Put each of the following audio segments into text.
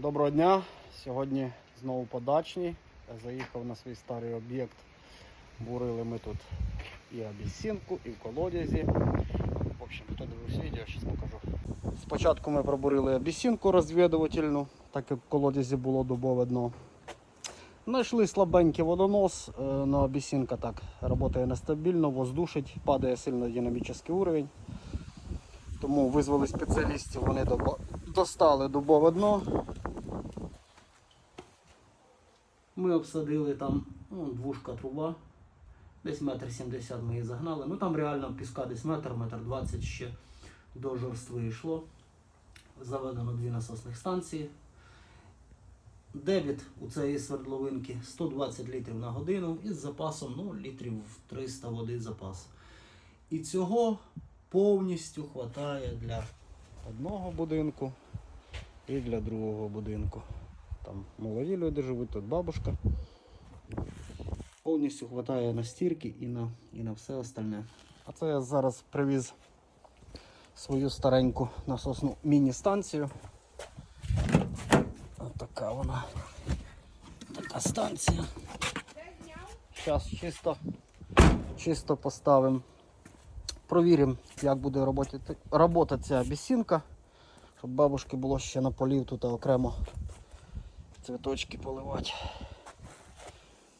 Доброго дня. Сьогодні знову подачні. Я заїхав на свій старий об'єкт. Бурили ми тут і абісінку, і в колодязі. В общем, хто дивився відео, зараз покажу. Спочатку ми пробурили абісінку розвідувальну, так як в колодязі було дубове дно. Знайшли слабенький водонос, е, но абісінка так працює нестабільно, воздушить, падає сильно динамічний уровень. Тому визвали спеціалістів, вони достали дубове дно. Ми обсадили там ну, двушка труба. Десь метр сімдесят ми її загнали. Ну там реально піска десь метр, метр двадцять ще до жорстви йшло. Заведено дві насосних станції. Дебіт у цієї свердловинки 120 літрів на годину із запасом ну, літрів 300 води запас. І цього повністю вистачає для одного будинку і для другого будинку. Там молоді люди живуть, тут бабушка. Повністю вистачає на стірки і на, і на все остальне. А це я зараз привіз свою стареньку насосну міні-станцію. Ось така вона. Така станція. Зараз чисто, чисто поставимо. Провіримо, як буде роботи- робота ця бісінка. Щоб бабушки було ще на полів тут окремо цвіточки поливати.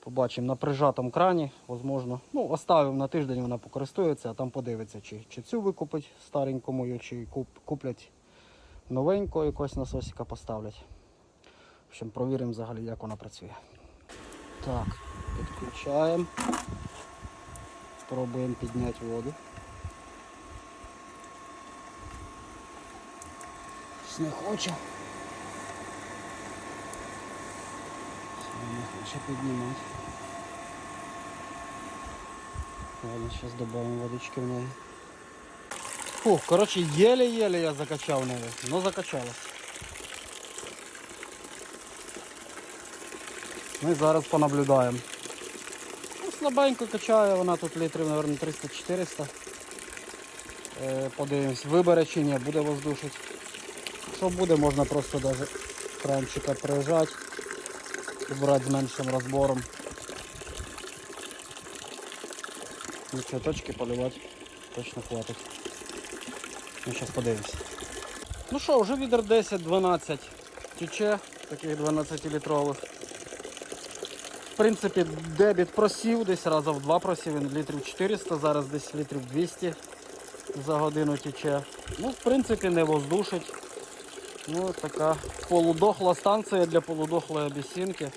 Побачимо на прижатому крані, можливо. Ну, оставимо на тиждень, вона покористується, а там подивиться, чи, чи цю викупить стареньку мою, чи куп, куплять новенького якогось насосика поставлять. В общем, провіримо взагалі, як вона працює. Так, підключаємо. Пробуємо підняти воду. Не хоче. Не піднімати. Ладно, зараз додамо водички в неї. Фух, коротше, єле-єле я закачав неї, но закачалась. Ми зараз понаблюдаємо. Ну, слабенько качає, вона тут літрів, мабуть, 300-400. Е, Подивимось, вибере чи ні, буде воздушить. Що буде, можна просто навіть кранчика приїжджати брати з меншим розбором. І цвіточки поливати точно хватить. Ну, зараз подивимось. Ну що, вже відер 10-12 тече, таких 12-літрових. В принципі, дебіт просів, десь раза в два просів, він літрів 400, зараз десь літрів 200 за годину тече. Ну, в принципі, не воздушить. Ну, така полудохла станція для полудохлої абісінки.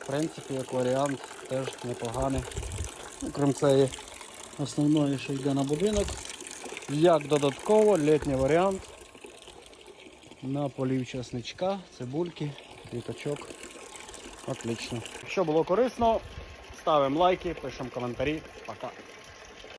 В принципі, як варіант, теж непоганий. Ну, крім цієї основної, що йде на будинок. Як додатково літній варіант на полів часничка, цибульки, квіточок. Отлично. Якщо було корисно, ставимо лайки, пишемо коментарі. Пока.